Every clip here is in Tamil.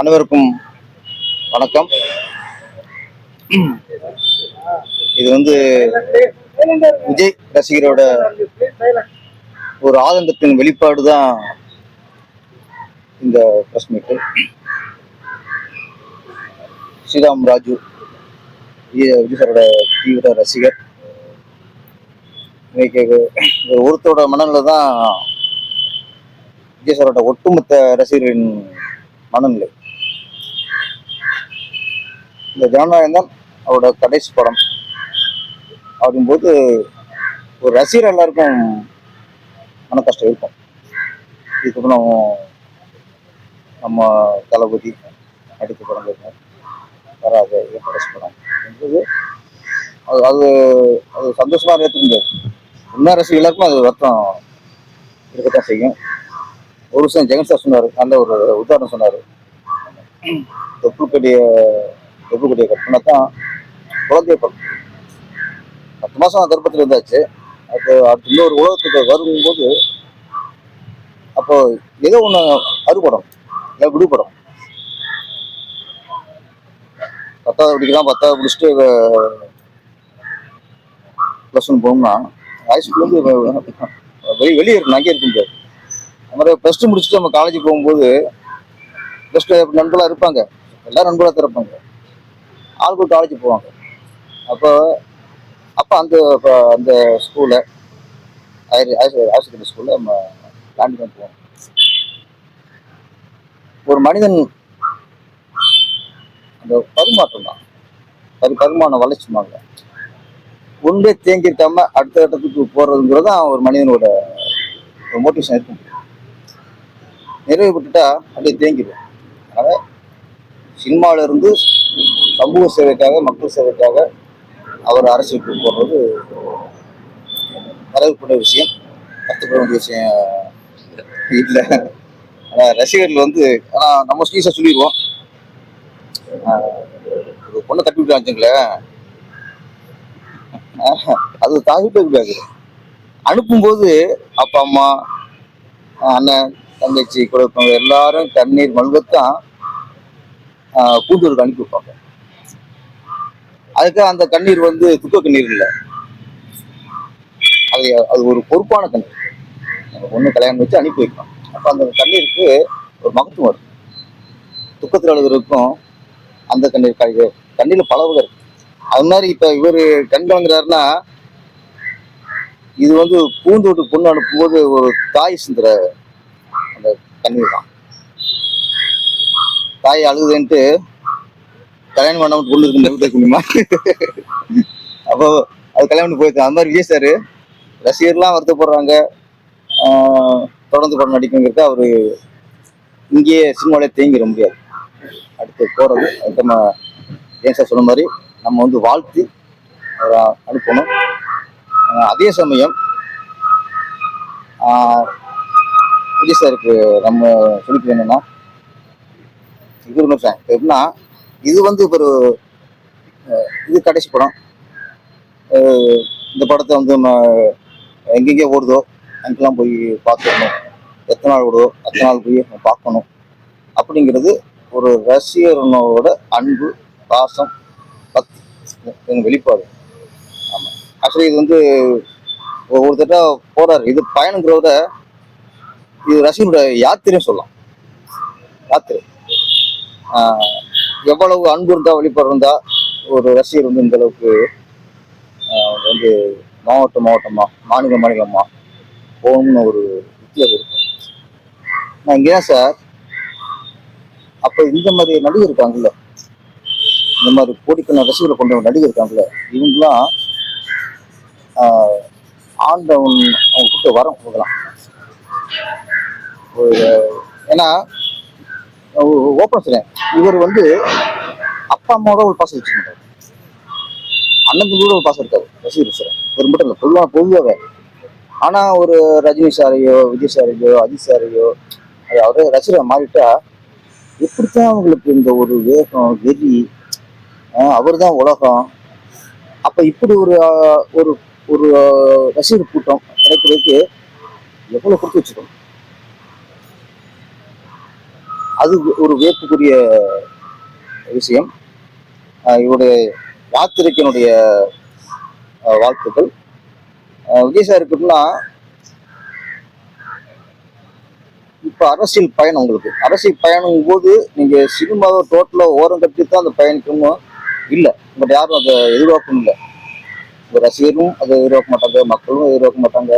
அனைவருக்கும் வணக்கம். இது வந்து விஜய் ரசிகரோட ஒரு ஆதங்கத்தின் வெளிப்பாடு தான் இந்த பிரஸ் மீட்டு ஸ்ரீராம் ராஜு விஜய் சாரோட தீவிர ரசிகர். இன்னைக்கு ஒருத்தரோட மனநிலை தான் விஜய் சாரோட ஒட்டுமொத்த ரசிகர்களின் மனநிலை. இந்த ஜனநாயகம் தான் அவரோட கடைசி படம். அப்படிங்கும்போது ஒரு ரசிகர் எல்லாருக்கும் மன கஷ்டம் இருக்கும். இதுக்கப்புறம் நம்ம தளபதி நடித்த படம் இருக்கும் வராது கடைசி படம். என்பது அது அது அது சந்தோஷமா ஏற்றுக்க முடியாது உண்மை ரசிகர் எல்லாருக்கும் அது வருத்தம் இருக்கத்தான் செய்யும். ஒரு விஷயம் ஜெகன் சார் சொன்னார் அந்த ஒரு உதாரணம் சொன்னார். தொப்புக்கடிய தொப்புக்கடிய கட்டினா தான் குழந்தைய பிறக்கும் பத்து மாதம் கர்ப்பத்தில் இருந்தாச்சு. அது அடுத்த இன்னொரு உலகத்துக்கு வரும்போது அப்போ ஏதோ ஒன்று அறுபடம் இல்லை விடுபடும். பத்தாவது படிக்கலாம் பத்தாவது முடிச்சுட்டு ப்ளஸ் ஒன் போகணும்னா ஹைஸ்கூல்லேருந்து வெளியே வெளியே இருக்கணும் அங்கேயே இருக்க முடியாது. மாதிரி ப்ளஸ் டூ முடிச்சுட்டு நம்ம காலேஜ் போகும்போது ப்ளஸ் டூ நண்பர்களாக இருப்பாங்க. எல்லாரும் நண்பர்களாக திறப்பாங்க ஆளுக்கு காலேஜ் போவாங்க. அப்போ அப்போ அந்த அந்த ஸ்கூலில் ஹையர் ஹையர் செகண்டரி ஸ்கூலில் நம்ம தாண்டி தான் போவோம். ஒரு மனிதன் அந்த பரிமாற்றம் தான். பரி பரிமாணம் வளர்ச்சிமாங்க ஒன்றே தேங்கிருக்காம அடுத்த கட்டத்துக்கு போகிறதுங்கிறது தான் ஒரு மனிதனோட மோட்டிவேஷன் இருக்கும் நிறைவு விட்டுட்டா அப்படியே தேங்கிடும். அதனால் சினிமாவிலிருந்து சமூக சேவைக்காக மக்கள் சேவைக்காக அவர் அரசியலுக்கு போடுறது வரவேற்கக்கூடிய விஷயம். கற்றுக்க வேண்டிய விஷயம் இல்லை. ஆனால் ரசிகர்கள் வந்து ஆனால் நம்ம ஸ்டீஸாக சொல்லிடுவோம் ஒரு பொண்ணை கட்டி விட்டு வச்சுங்களேன் அது தாக்கிட்டு இருக்காது அனுப்பும்போது அப்பா அம்மா அண்ணன் தங்கச்சி கூட இருக்கவங்க எல்லாரும் கண்ணீர் மல்கத்தான் கூட்டுறதுக்கு அனுப்பி வைப்பாங்க அதுக்கு அந்த கண்ணீர் வந்து துக்க கண்ணீர் இல்லை. அது அது ஒரு பொறுப்பான கண்ணீர். ஒண்ணு கல்யாணம் வச்சு அனுப்பி வைக்கலாம் அப்போ அந்த கண்ணீருக்கு ஒரு மகத்துவம் இருக்கு துக்கத்தில் அழுகிறதுக்கும் அந்த கண்ணீர் கழிவு கண்ணீர்ல பல வகை இருக்கு. அது மாதிரி இப்ப இவர் கண் கலங்குறாருன்னா இது வந்து பூந்தோட்டு பொண்ணு அனுப்பும்போது ஒரு தாய் சிந்திர அந்த தண்ணீர் தான். தாய் அழுகுதுன்ட்டு கல்யாணம் பண்ணாம பொண்ணு இருக்கு நிறுத்த முடியுமா அப்போ அது கல்யாணம் பண்ணி போயிருக்கு அது மாதிரி விஜய் சார். ரசிகர்லாம் வருத்தப்படுறாங்க. ஆஹ் தொடர்ந்து படம் நடிக்கணுங்கிறது அவரு இங்கேயே சினிமாவிலே தேங்கிட முடியாது. அடுத்து போறது அடுத்த நம்ம ஏன் சார் சொன்ன மாதிரி நம்ம வந்து வாழ்த்து அவரை அனுப்பணும். அதே சமயம் ஆஹ் விஜய் சாருக்கு நம்ம சொல்லிட்டு என்னன்னா இது ஒன்று சார் எப்படின்னா இது வந்து இப்போ ஒரு இது கடைசி படம். இந்த படத்தை வந்து நம்ம எங்கெங்கே ஓடுதோ அங்கெல்லாம் போய் பார்க்கணும். எத்தனை நாள் ஓடுதோ அத்தனை நாள் போய் பார்க்கணும். அப்படிங்கிறது ஒரு ரசிகர்களோட அன்பு பாசம் பக்தி. எங்கள் வெளிப்பாடு. ஆமாம் ஆக்சுவலி இது வந்து ஒரு தடவை போறாரு. இது பயணங்கிறத இது ரசிகனோட யாத்திரையும் சொல்லலாம். யாத்திரை. ஆஹ் எவ்வளவு அன்பு இருந்தா வெளிப்பாடு இருந்தா ஒரு ரசிகர் வந்து இந்த அளவுக்கு வந்து மாவட்ட மாவட்டமா மாநில மாநிலமா போகணும்னு ஒரு வித்தியாசம் இருக்கும் நான் இங்கே சார். அப்ப இந்த மாதிரி நடிகர் இருக்காங்கல்ல இந்த மாதிரி கோடிக்கணக்கான ரசிகர்களை கொண்ட நடிகர் இருக்காங்கல்ல இவங்கெல்லாம் ஆஹ் ஆண்டவன் அவங்க கொடுத்த வரம் கொடுக்கலாம் ஏன்னா ஓப்பன் சொல்றேன். இவர் வந்து அப்பா அம்மாவோட ஒரு பாசம் வச்சுக்க மாட்டார் அண்ணன் தம்பியோட ஒரு பாசம் இருக்காது ரசிகர் சார். ஒரு மட்டும் இல்லை பொதுவாக. பொதுவாகவே ஆனா ஒரு ரஜினி சாரையோ விஜய் சாரையோ அஜித் சாரையோ அது அவரே ரசிகரை மாறிட்டா எப்படித்தான் அவங்களுக்கு இந்த ஒரு வேகம் வெறி அவர் தான் உலகம். அப்ப இப்படி ஒரு ஒரு ஒரு ரசிகர் கூட்டம் கிடைக்கிறதுக்கு எவ்வளவு கொடுத்து வச்சுக்கணும் அது ஒரு வியப்புக்குரிய விஷயம். இவருடைய யாத்திரைக்கனுடைய வாழ்த்துக்கள். விஜய் சார் இருக்குன்னா இப்போ அரசியல் பயணம் உங்களுக்கு. அரசியல் பயணம் போது நீங்கள் சினிமாவை டோட்டலாக ஓரம் கட்டி தான் அந்த பயணிக்கணும் இல்லை. பட் யாரும் அதை எதிர்பார்க்கணும் இல்லை. ரசிகரும் அதை எதிர்பார்க்க மாட்டாங்க மக்களும் எதிர்பார்க்க மாட்டாங்க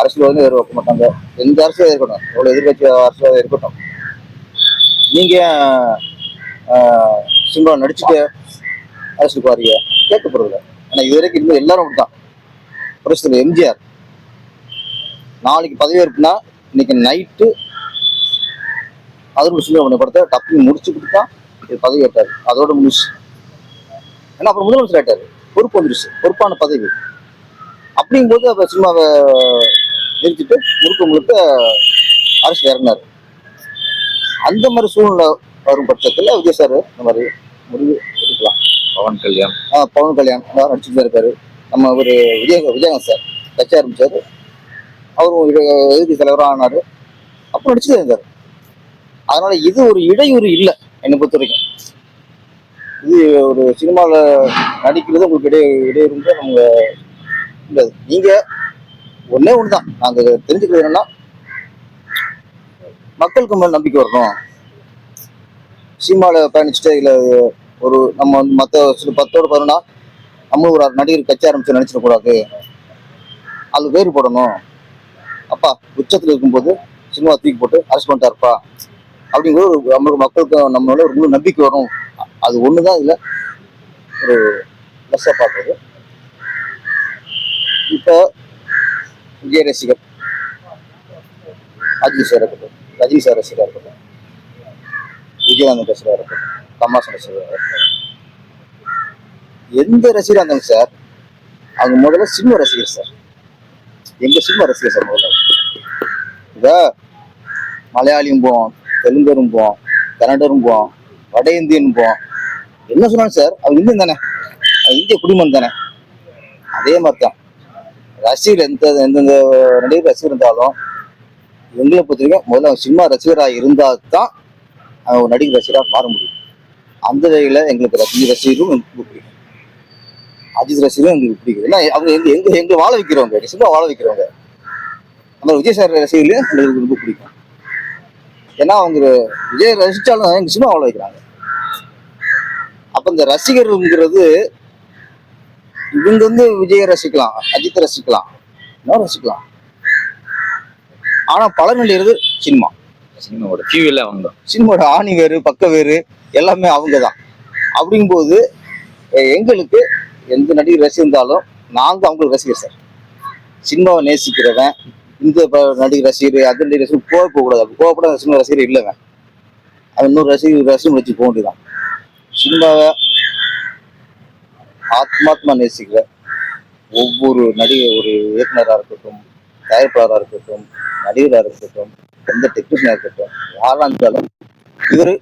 அரசியல்வாதியும் எதிர்பார்க்க மாட்டாங்க. எந்த அரசியல் இருக்கட்டும் எவ்வளோ எதிர்கட்சி அரசியலாக இருக்கட்டும். நீங்க ஆஹ், சினிமா நடிச்சுட்டு வாரிய கேட்க கேட்கப்படுறதில்ல. ஏன்னா இது வரைக்கும் இருந்த எல்லாரும் அப்படிதான் பிரச்சனை எம்ஜிஆர். நாளைக்கு பதவியேற்புனா இன்னைக்கு நைட்டு அதோட சுந்தரமணி படத்தை டப்பிங் முடிச்சுக்கிட்டு தான் இது பதவி ஏற்றாரு. அதோட முடிச்சு ஏன்னா அப்புறம் முதலமைச்சர் ஆயிட்டாரு. பொறுப்பு வந்துருச்சு. பொறுப்பான பதவி. அப்படிங்கும்போது அப்ப சினிமாவை நிறுத்திட்டு முழுக்க முழுக்க அரசு இறங்கினார். அந்த மாதிரி சூழ்நிலை வரும் பட்சத்துல விஜய் சார் இந்த மாதிரி முடிவு எடுக்கலாம். பவன் கல்யாண். பவன் கல்யாண் நடிச்சுட்டு தான் இருக்காரு நம்ம ஒரு விஜய் விஜயகாந்த் சார் கட்சி ஆரம்பிச்சாரு அவரும் எதிர்க்கட்சி தலைவராக ஆனாரு. அப்போ நடிச்சுட்டு தான் இருந்தாரு. அதனால இது ஒரு இடையூறு இல்லை என்னை பொறுத்த வரைக்கும். இது ஒரு சினிமாவில் நடிக்கிறது உங்களுக்கு இடை இடையூறுன்ற நம்ம இல்லை. நீங்க ஒண்ணே ஒன்று தான் நாங்கள் தெரிஞ்சுக்கிறது என்னன்னா மக்களுக்கு மேல நம்பிக்கை வரணும். சினிமாவில் பயணிச்சுட்டு இல்லை ஒரு நம்ம வந்து மற்ற சில பத்தோட பதினொன்னா நம்ம ஒரு நடிகர் கட்சி ஆரம்பிச்சு நினைச்சிடக்கூடாது அது வேறுபடணும். அப்பா உச்சத்தில் இருக்கும்போது சினிமா தூக்கி போட்டு அரெஸ்ட் பண்ணிட்டாருப்பா அப்படிங்கிற ஒரு நம்மளுக்கு மக்களுக்கு நம்மளோட ஒரு முழு நம்பிக்கை வரும். அது ஒன்று தான் இதில் ஒரு ப்ளஸ்ஸாக பார்க்குறது. இப்போ விஜய் ரசிகர் அஜித் சார் இருக்கட்டும் ரஜினி சார் ரசிகராக இருக்கட்டும். விஜயகாந்த் ரசிகராக இருக்கட்டும். கமலாசன் ரசிகராக இருக்கட்டும். எந்த ரசிகராக இருந்தாங்க சார் அவங்க முதல்ல சினிமா ரசிகர் சார். எங்க சினிமா ரசிகர் சார் முதல்ல? இத மலையாளியும் போவோம் தெலுங்கரும் போவோம் கன்னடரும் போவோம் வட இந்தியன் போவோம். என்ன சொன்னாங்க சார் அவங்க இந்தியன் தானே? அவர் இந்திய குடும்பம் தானே? அதே மாதிரி தான் ரசிகர் எந்த எந்தெந்த நடிகர் ரசிகர் இருந்தாலும் எங்களை பொறுத்த வரைக்கும் முதல்ல அவங்க சினிமா ரசிகராக இருந்தால் தான் ஒரு நடிகர் ரசிகராக மாற முடியும். அந்த வகையில் எங்களுக்கு ரசிகர் ரசிகரும் எங்களுக்கு பிடிக்கும். அஜித் ரசிகரும் எங்களுக்கு பிடிக்கும். ஏன்னா அவங்க எங்க எங்க எங்களை வாழ வைக்கிறவங்க சினிமா வாழ வைக்கிறவங்க அந்த விஜய் சார் ரசிகர்களையும் எங்களுக்கு ரொம்ப பிடிக்கும். ஏன்னா அவங்க விஜய் ரசிச்சாலும் எங்கள் சினிமா வாழ வைக்கிறாங்க. அப்ப இந்த ரசிகர்ங்கிறது இவங்க வந்து விஜயை ரசிக்கலாம் அஜித் ரசிக்கலாம் இன்னும் ரசிக்கலாம். ஆனா பலன் அடைகிறது சினிமா. சினிமாவோட கியூவில் அவங்க. சினிமாவோட ஆணி வேறு பக்க வேறு எல்லாமே அவங்க தான் அப்படிங்கும்போது எங்களுக்கு எந்த நடிகர் ரசிகர்ந்தாலும் நாங்கள் அவங்களுக்கு ரசிகர் சார். சினிமாவை நேசிக்கிறவன் இந்த நடிகர் ரசிகர் அந்த நடிகர் ரசிகர் கோவ போகக்கூடாது. அப்படி கோவப்பட சினிமா ரசிகர் இல்லைவன். அவன் இன்னொரு ரசிகர் ரசிகர் வச்சு போக வேண்டியதான் சினிமாவை ஆத்மாத்மா நேசிக்கிற ஒவ்வொரு நடிகர் ஒரு இயக்குனராக இருக்கட்டும் தயாரிப்பாளராக இருக்கட்டும் நடிகராக இருக்கட்டும் எந்த டெக்னீஷியனாக இருக்கட்டும் யாராக இருந்தாலும் இவர்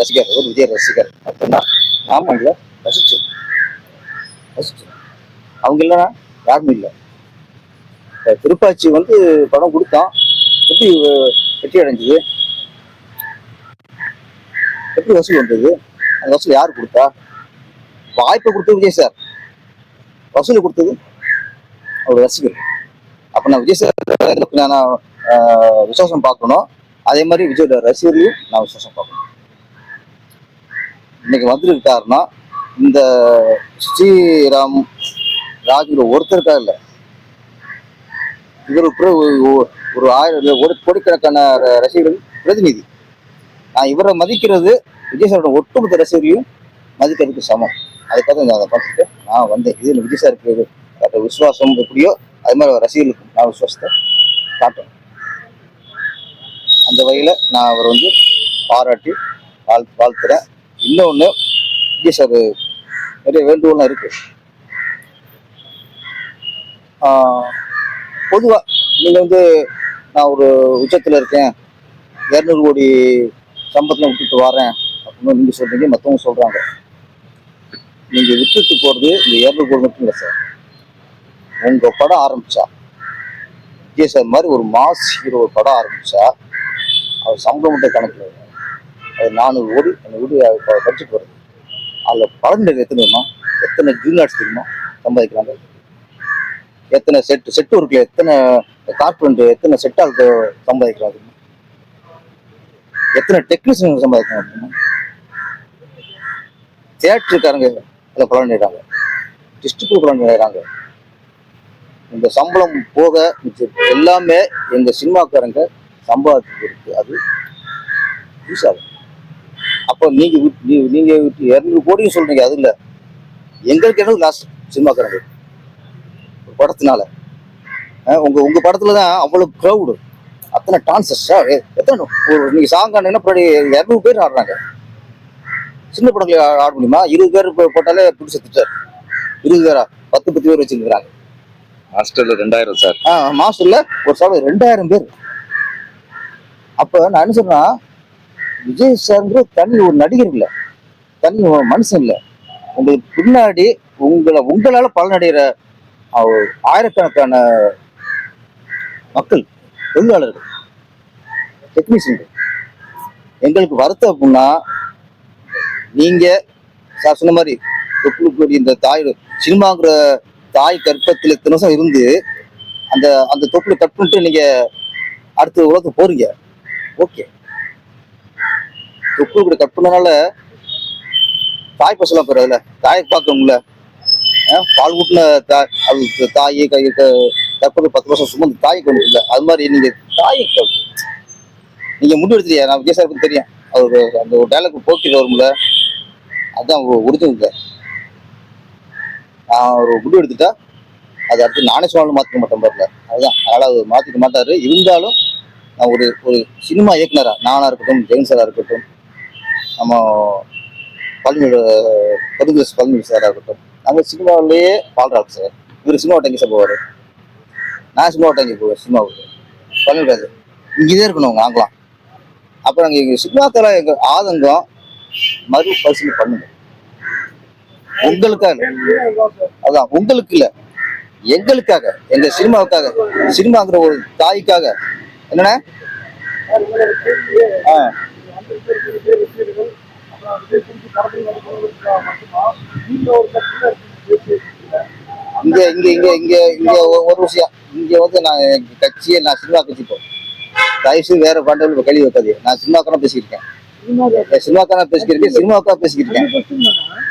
ரசிகர் ஒரு விஜய் ரசிகர் அப்படின்னா நாம இல்லை ரசிச்சோம் ரசிச்சோம் அவங்க இல்லைன்னா யாருமே இல்லை. திருப்பாச்சி வந்து படம் கொடுத்தான். எப்படி வெற்றி அடைஞ்சது? எப்படி வசூல் வந்தது? அந்த வசூல் யார் கொடுத்தா? வாய்ப்பை கொடுத்தது விஜய் சார். வசூல் கொடுத்தது அவர் ரசிகர். நான் விஜய் சார் நான் ஆஹ், விசுவாசம் பார்க்கணும். அதே மாதிரி விஜயோட ரசிகர்களையும் நான் விசுவாசம் பார்க்கணும். இன்னைக்கு வந்துருக்காருன்னா இந்த ஸ்ரீராம் ராஜுல ஒருத்தருக்கா இல்லை? இவர் ஒரு ஒரு- ஆயிரம் ஒரு கோடிக்கணக்கான ரசிகர்கள் பிரதிநிதி. நான் இவரை மதிக்கிறது விஜய் சாரோட ஒட்டுமொத்த ரசிகர்களையும் மதிக்கிறதுக்கு சமம். அதுக்காக நான் அதை பார்த்துட்டு நான் வந்தேன். இது விஜய் சாருக்கு விசுவாசம் எப்படியோ அது மாதிரி அவர் ரசிகர்களுக்கு நான் விசுவாசத்தை காட்டுறேன் அந்த வகையில் நான் அவர் வந்து பாராட்டி வாழ் வாழ்த்துறேன். இன்னொன்று விஜய் சார் நிறைய வேண்டுகோள்லாம் இருக்கு. பொதுவாக நீங்கள் வந்து நான் ஒரு உச்சத்தில் இருக்கேன். இரநூறு கோடி சம்பளத்தில் விட்டுட்டு வரேன். அப்படின்னு நீங்கள் சொல்கிறீங்க மற்றவங்க சொல்கிறாங்க நீங்கள் விட்டுட்டு போகிறது இந்த இரநூறு கோடி மட்டும் இல்லை சார் உங்கள் படம் ஆரம்பிச்சா. விஜய் சார் மாதிரி ஒரு மாஸ் ஹீரோ ஒரு படம் ஆரம்பிச்சா அவர் சம்பளம் மட்டும் கணக்கில் அது நானூறு கோடி அந்த வீடு படிச்சு போகிறது அதில் படங்கள் எத்தனை வருமா எத்தனை ஜூனியர்ஸ் தெரியுமா? சம்பாதிக்கிறாங்க. எத்தனை செட் செட் ஒர்க்கில் எத்தனை கார்பெண்ட் எத்தனை செட் சம்பாதிக்கிறாங்க எத்தனை டெக்னீஷியன் சம்பாதிக்கிறாங்க தியேட்டருக்காரங்க அதில் பலன் அடைகிறாங்க டிஸ்ட்ரிக்ட் பலன் அடைகிறாங்க இந்த சம்பளம் போக எல்லாமே எங்க சினிமாக்காரங்க சம்பாதிக்கிறதுக்கு அது யூஸ் ஆகும் அப்போ நீங்க விட்- நீ- நீங்க இரநூறு கோடியும் சொல்றீங்க அது இல்ல. எங்களுக்கு என்ன லாஸ் சினிமாக்காரங்க? ஒரு படத்தினால. உங்க உங்க படத்துல தான் அவ்வளவு க்ரௌடு அத்தனை டான்சஸ் எத்தனை? ஒரு நீங்க சாங் என்ன பின்னாடி இரநூறு பேர் ஆடுறாங்க? சின்ன படங்களை ஆட முடியுமா? இருபது பேர் போட்டாலே பிடிச்ச திட்டார் இருபது பேரா? பத்து பத்து பேர் வச்சுருக்கிறாங்க. ஹாஸ்டல்ல ரெண்டாயிரம் சார். ஹாஸ்டல்ல ஒரு சார் ரெண்டாயிரம் பேர். அப்ப நான் என்ன சொல்றேன்னா விஜய் சார்ங்கிற தனி ஒரு நடிகர் இல்ல. தனி ஒரு மனுஷன் இல்ல. உங்களுக்கு பின்னாடி உங்களை உங்களால பலனடைகிற ஆயிரக்கணக்கான மக்கள் தொழிலாளர்கள் டெக்னீஷியன்கள் எங்களுக்கு வருத்தம் அப்படின்னா நீங்க சார் சொன்ன மாதிரி தொப்புளுக்கு இந்த தாய் சினிமாங்கிற தாய் கற்பத்தில் இத்தனை வருஷம் இருந்து அந்த அந்த தொப்புல கட் பண்ணிட்டு நீங்க அடுத்த உலகத்துக்கு போறீங்க. ஓகே தொப்புள் கூட கட் பண்ணனால தாய் பசலாம் போறதுல தாயை பார்க்கணும்ல? பால் ஊட்டின தாய் அது தாயை கை கற்பது பத்து வருஷம் சும்மா தாயை கொண்டு அது மாதிரி நீங்க தாயை நீங்க முடி எடுத்துறியா நான் விஜய் சாருக்கு தெரியும். அவர் அந்த ஒரு டைலாக் போக்கிட்டு வரும்ல? அதான் ஒரிஜினல் நான் ஒரு முடிவு எடுத்துட்டா அது அடுத்து நானே சொன்னாலும் மாற்றிக்க மாட்டேன் பாருங்க. அதுதான். அதனால அவர் மாற்றிக்க மாட்டாரு. இருந்தாலும் நான் ஒரு ஒரு சினிமா இயக்குனரா நானா இருக்கட்டும் ஜெயின் சாரா இருக்கட்டும் நம்ம பழனியோட பருந்தஸ் பழனி சாரா இருக்கட்டும் நாங்கள் சினிமாவிலேயே பாடுறாங்க சார். இவர் சினிமா டங்கி சார் போவார்? நான் சினிமா டங்கி போவேன்? சினிமாவுக்கு. பழனிராஜ் இங்கே தான் இருக்கணும் நாங்களாம் அப்புறம் நாங்கள் எங்கள் சினிமாக்களை எங்கள் ஆதங்கம் மறுபரிசீலனை பண்ணுங்க. உங்களுக்காக. அதான் உங்களுக்கு இல்ல எங்களுக்காக எங்க சினிமாவுக்காக சினிமாங்கிற ஒரு தாய்க்காக. என்னண்ணே? ஆ. இங்க இங்க இங்க இங்க இங்க ஒரு விஷயம். இங்க வந்து நான் கட்சியை நான் சினிமா கட்சி போ. தயவுசெய்து வேற பாண்டவர்கள் கழிவு வைக்காது நான் சினிமாக்கான பேசியிருக்கேன் சினிமாக்கான பேசிக்கிருக்கேன் சினிமாவுக்காக பேசிக்கிருக்கேன்.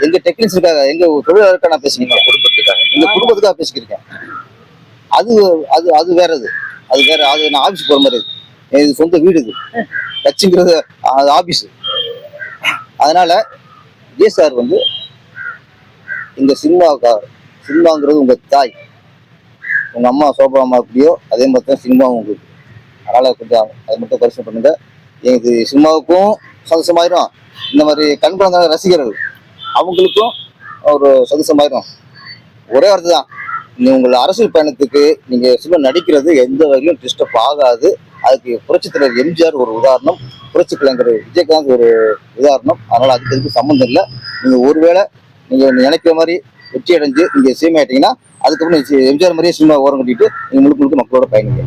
எங்க டெக்னீஷியனுக்காக எங்க தொழிலாளருக்காக நான் பேசிக்கிருக்கேன் குடும்பத்துக்காக. எங்க குடும்பத்துக்காக பேசிக்கிருக்கேன். அது அது அது வேற இது அது வேற அது நான் ஆபீஸ் போற மாதிரி இது இது சொந்த வீடு இது. கட்சிங்கிறது அது ஆபீஸ். அதனால சார் வந்து இந்த சினிமாவுக்காக சினிமாங்கிறது உங்க தாய். உங்க அம்மா சோபா அம்மா எப்படியோ அதே மாதிரி தான் சினிமாவும் உங்களுக்கு. அதனால கொஞ்சம் அதை மட்டும் பரிசு பண்ணுங்க. எனக்கு சினிமாவுக்கும் சந்தோஷமாயிரும். இந்த மாதிரி கண் குழந்தை ரசிகர்கள் அவங்களுக்கும் ஒரு சந்தோஷமாயிரும். ஒரே வார்த்தை தான் உங்கள் அரசியல் பயணத்துக்கு நீங்க சும்மா நடிக்கிறது எந்த வகையிலும் டிஸ்டர்ப் ஆகாது. அதுக்கு புரட்சி தலைவர் எம்ஜிஆர் ஒரு உதாரணம். புரட்சி கலைஞர் விஜயகாந்த் ஒரு உதாரணம். அதனால அதுக்கு இதுக்கு சம்மந்தம் இல்லை. நீங்க ஒருவேளை நீங்க நினைக்கிற மாதிரி வெற்றி அடைஞ்சு நீங்க சினிமா ஆயிட்டீங்கன்னா அதுக்கப்புறம் எம்ஜிஆர் மாதிரியே சினிமா ஓரம் கட்டிட்டு நீங்க முழுக்க முழுக்க மக்களோட பயணிங்க.